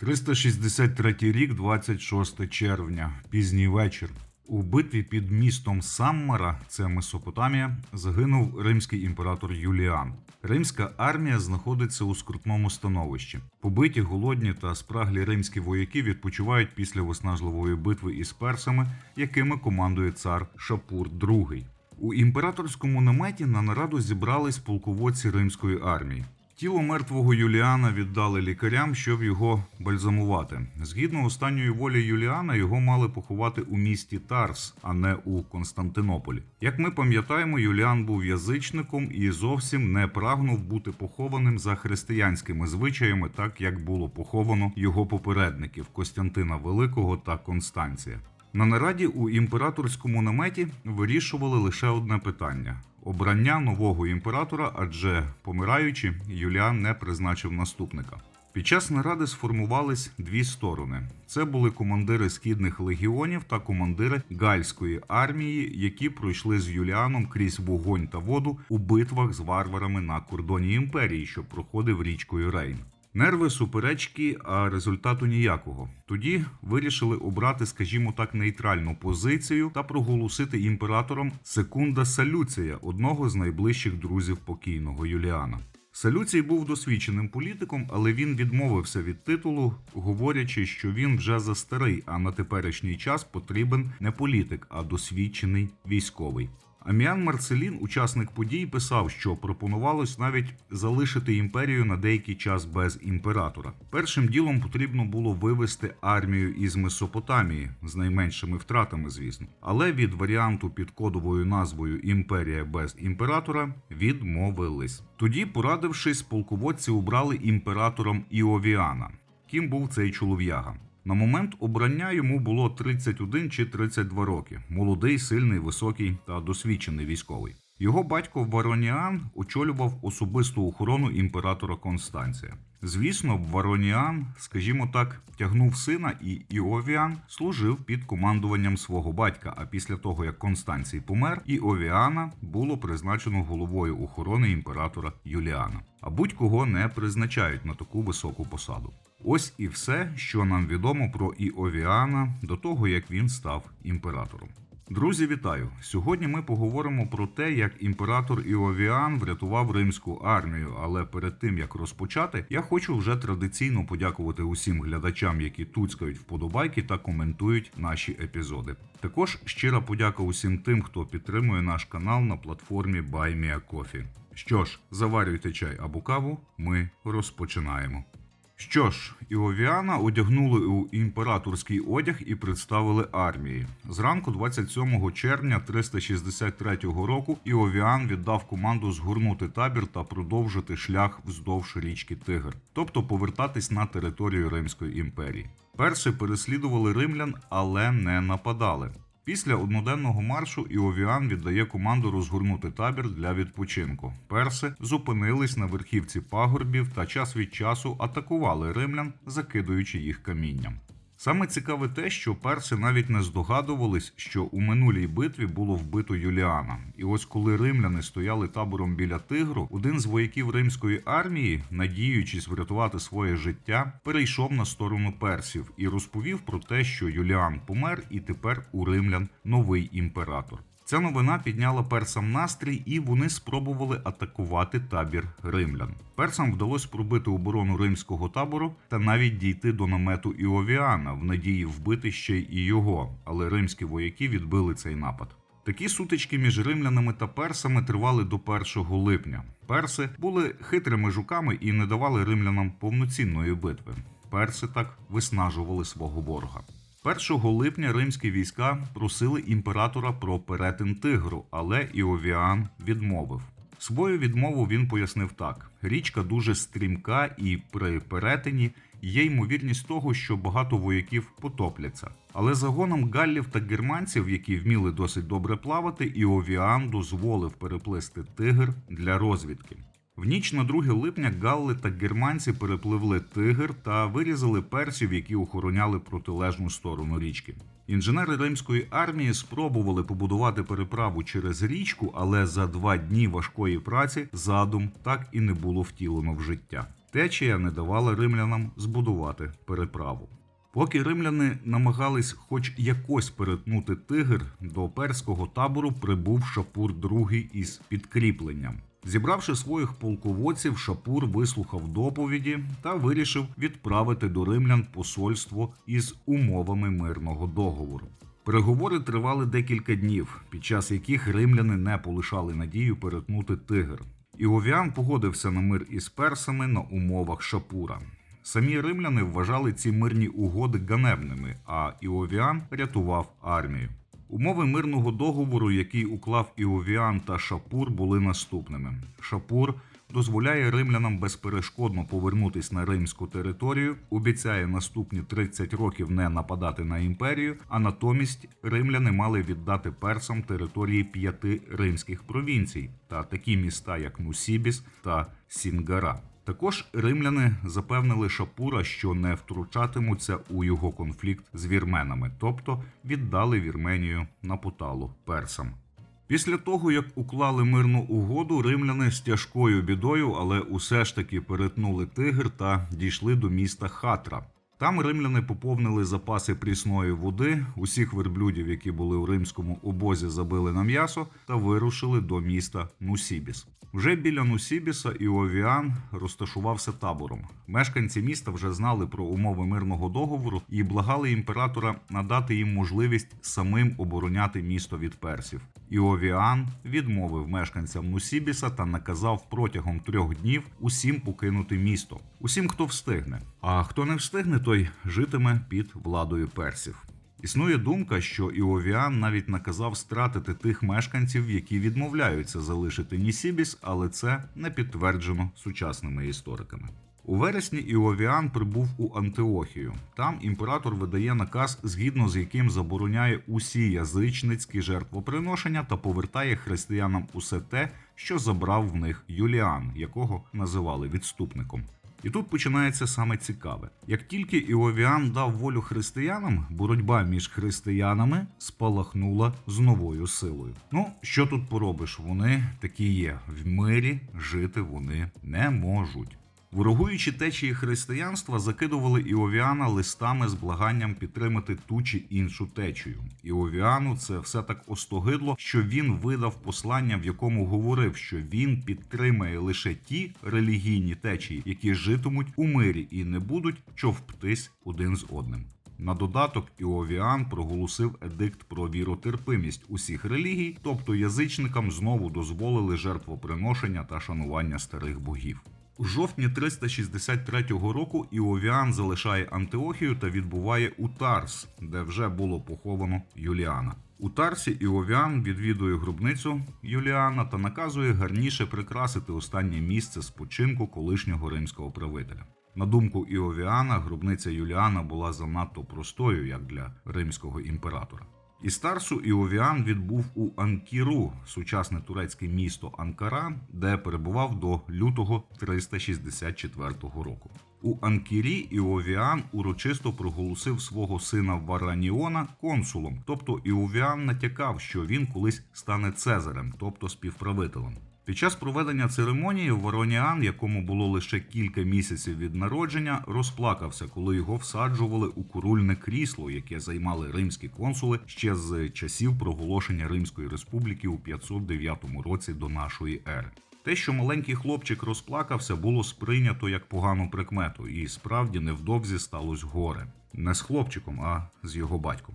363 рік, 26 червня, пізній вечір. У битві під містом Саммара, це Месопотамія, загинув римський імператор Юліан. Римська армія знаходиться у скрутному становищі. Побиті, голодні та спраглі римські вояки відпочивають після виснажливої битви із персами, якими командує цар Шапур II. У імператорському наметі на нараду зібрались полководці римської армії. Тіло мертвого Юліана віддали лікарям, щоб його бальзамувати. Згідно останньої волі Юліана, його мали поховати у місті Тарс, а не у Константинополі. Як ми пам'ятаємо, Юліан був язичником і зовсім не прагнув бути похованим за християнськими звичаями, так як було поховано його попередників Костянтина Великого та Констанція. На нараді у імператорському наметі вирішували лише одне питання: обрання нового імператора, адже помираючи, Юліан не призначив наступника. Під час наради сформувались дві сторони: це були командири східних легіонів та командири гальської армії, які пройшли з Юліаном крізь вогонь та воду у битвах з варварами на кордоні імперії, що проходив річкою Рейн. Нерви суперечки, а результату ніякого. Тоді вирішили обрати, скажімо так, нейтральну позицію та проголосити імператором Секунда Салюція, одного з найближчих друзів покійного Юліана. Салюцій був досвідченим політиком, але він відмовився від титулу, говорячи, що він вже застарий, а на теперішній час потрібен не політик, а досвідчений військовий. Аміан Марцелін, учасник подій, писав, що пропонувалось навіть залишити імперію на деякий час без імператора. Першим ділом потрібно було вивести армію із Месопотамії з найменшими втратами, звісно. Але від варіанту під кодовою назвою Імперія без імператора відмовились. Тоді, порадившись, полководці обрали імператором Іовіана. Ким був цей чолов'яга? На момент обрання йому було 31 чи 32 роки. Молодий, сильний, високий та досвідчений військовий. Його батько Вароніан очолював особисту охорону імператора Констанція. Звісно, Вароніан, скажімо так, тягнув сина, і Іовіан служив під командуванням свого батька. А після того, як Констанцій помер, Іовіана було призначено головою охорони імператора Юліана. А будь-кого не призначають на таку високу посаду. Ось і все, що нам відомо про Іовіана до того, як він став імператором. Друзі, вітаю! Сьогодні ми поговоримо про те, як імператор Іовіан врятував римську армію. Але перед тим як розпочати, я хочу вже традиційно подякувати усім глядачам, які туцькають вподобайки та коментують наші епізоди. Також щира подяка усім тим, хто підтримує наш канал на платформі BuyMeACoffee. Що ж, заварюйте чай або каву, ми розпочинаємо. Що ж, Іовіана одягнули у імператорський одяг і представили армії. Зранку, 27 червня 363 року, Іовіан віддав команду згорнути табір та продовжити шлях вздовж річки Тигр, тобто повертатись на територію Римської імперії. Перси переслідували римлян, але не нападали. Після одноденного маршу Іовіан віддає команду розгорнути табір для відпочинку. Перси зупинились на верхівці пагорбів та час від часу атакували римлян, закидуючи їх камінням. Саме цікаве те, що перси навіть не здогадувались, що у минулій битві було вбито Юліана. І ось коли римляни стояли табором біля тигру, один з вояків римської армії, надіючись врятувати своє життя, перейшов на сторону персів і розповів про те, що Юліан помер, і тепер у римлян новий імператор. Ця новина підняла персам настрій, і вони спробували атакувати табір римлян. Персам вдалося пробити оборону римського табору та навіть дійти до намету Іовіана в надії вбити ще й його, але римські вояки відбили цей напад. Такі сутички між римлянами та персами тривали до 1 липня. Перси були хитрими жуками і не давали римлянам повноцінної битви. Перси так виснажували свого ворога. 1 липня римські війська просили імператора про перетин тигру, але Іовіан відмовив. Свою відмову він пояснив так: річка дуже стрімка, і при перетині є ймовірність того, що багато вояків потопляться. Але загоном галлів та германців, які вміли досить добре плавати, Іовіан дозволив переплисти тигр для розвідки. В ніч на 2 липня галли та германці перепливли тигр та вирізали персів, які охороняли протилежну сторону річки. Інженери римської армії спробували побудувати переправу через річку, але за два дні важкої праці задум так і не було втілено в життя. Течія не давала римлянам збудувати переправу. Поки римляни намагались хоч якось перетнути тигр, до перського табору прибув Шапур II із підкріпленням. Зібравши своїх полководців, Шапур вислухав доповіді та вирішив відправити до римлян посольство із умовами мирного договору. Переговори тривали декілька днів, під час яких римляни не полишали надію перетнути тигр. Іовіан погодився на мир із персами на умовах Шапура. Самі римляни вважали ці мирні угоди ганебними, а Іовіан рятував армію. Умови мирного договору, який уклав Іовіан та Шапур, були наступними: Шапур дозволяє римлянам безперешкодно повернутись на римську територію, обіцяє наступні 30 років не нападати на імперію, а натомість римляни мали віддати персам території п'яти римських провінцій та такі міста, як Нусібіс та Сінгара. Також римляни запевнили Шапура, що не втручатимуться у його конфлікт з вірменами, тобто віддали Вірменію на поталу персам. Після того, як уклали мирну угоду, римляни з тяжкою бідою, але усе ж таки перетнули тигр та дійшли до міста Хатра. Там римляни поповнили запаси прісної води, усіх верблюдів, які були у римському обозі, забили на м'ясо та вирушили до міста Нусібіс. Вже біля Нусібіса Іовіан розташувався табором. Мешканці міста вже знали про умови мирного договору і благали імператора надати їм можливість самим обороняти місто від персів. Іовіан відмовив мешканцям Нусібіса та наказав протягом трьох днів усім покинути місто. Усім, хто встигне. А хто не встигне, той житиме під владою персів. Існує думка, що Іовіан навіть наказав стратити тих мешканців, які відмовляються залишити Нісібіс, але це не підтверджено сучасними істориками. У вересні Іовіан прибув у Антиохію. Там імператор видає наказ, згідно з яким забороняє усі язичницькі жертвоприношення та повертає християнам усе те, що забрав в них Юліан, якого називали відступником. І тут починається саме цікаве. Як тільки Іовіан дав волю християнам, боротьба між християнами спалахнула з новою силою. Ну, що тут поробиш? Вони такі є. В мирі жити вони не можуть. Ворогуючі течії християнства закидували Іовіана листами з благанням підтримати ту чи іншу течію. Іовіану це все так остогидло, що він видав послання, в якому говорив, що він підтримає лише ті релігійні течії, які житимуть у мирі і не будуть човптись один з одним. На додаток Іовіан проголосив едикт про віротерпимість усіх релігій, тобто язичникам знову дозволили жертвоприношення та шанування старих богів. У жовтні 363 року Іовіан залишає Антиохію та відбуває у Тарс, де вже було поховано Юліана. У Тарсі Іовіан відвідує гробницю Юліана та наказує гарніше прикрасити останнє місце спочинку колишнього римського правителя. На думку Іовіана, гробниця Юліана була занадто простою, як для римського імператора. Із старсу Іовіан відбув у Анкіру, сучасне турецьке місто Анкара, де перебував до лютого 364 року. У Анкірі Іовіан урочисто проголосив свого сина Вараніона консулом, тобто Іовіан натякав, що він колись стане цезарем, тобто співправителем. Під час проведення церемонії Вороніан, якому було лише кілька місяців від народження, розплакався, коли його всаджували у курульне крісло, яке займали римські консули ще з часів проголошення Римської республіки у 509 році до нашої ери. Те, що маленький хлопчик розплакався, було сприйнято як погану прикмету, і справді невдовзі сталося горе не з хлопчиком, а з його батьком.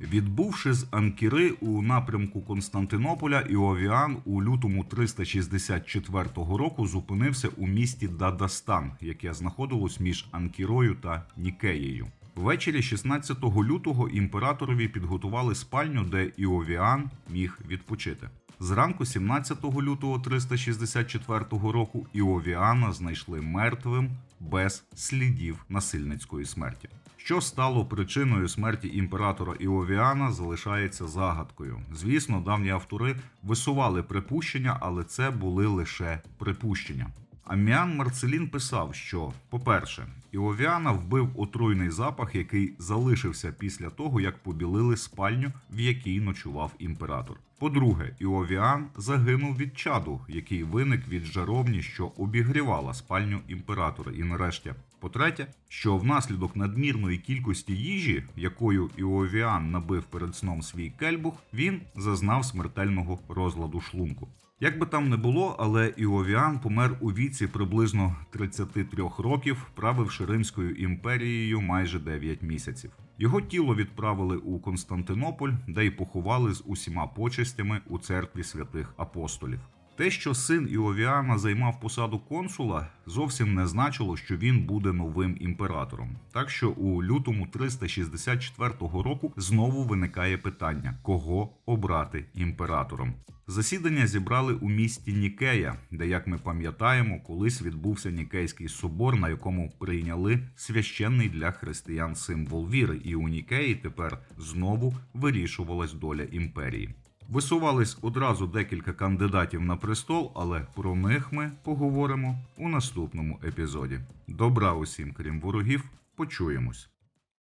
Відбувши з Анкіри у напрямку Константинополя, Іовіан у лютому 364 року зупинився у місті Дадастан, яке знаходилось між Анкірою та Нікеєю. Ввечері 16 лютого імператорові підготували спальню, де Іовіан міг відпочити. Зранку 17 лютого 364 року Іовіана знайшли мертвим без слідів насильницької смерті. Що стало причиною смерті імператора Іовіана, залишається загадкою. Звісно, давні автори висували припущення, але це були лише припущення. Аміан Марцелін писав, що, по-перше, Іовіана вбив отруйний запах, який залишився після того, як побілили спальню, в якій ночував імператор. По-друге, Іовіан загинув від чаду, який виник від жаровні, що обігрівала спальню імператора. І нарешті, по-третє, що внаслідок надмірної кількості їжі, якою Іовіан набив перед сном свій кельбух, він зазнав смертельного розладу шлунку. Як би там не було, але Іовіан помер у віці приблизно 33 років, правивши Римською імперією майже 9 місяців. Його тіло відправили у Константинополь, де й поховали з усіма почестями у церкві святих апостолів. Те, що син Іовіана займав посаду консула, зовсім не значило, що він буде новим імператором. Так що у лютому 364 року знову виникає питання, кого обрати імператором. Засідання зібрали у місті Нікея, де, як ми пам'ятаємо, колись відбувся Нікейський собор, на якому прийняли священний для християн символ віри, і у Нікеї тепер знову вирішувалась доля імперії. Висувались одразу декілька кандидатів на престол, але про них ми поговоримо у наступному епізоді. Добра усім, крім ворогів, почуємось.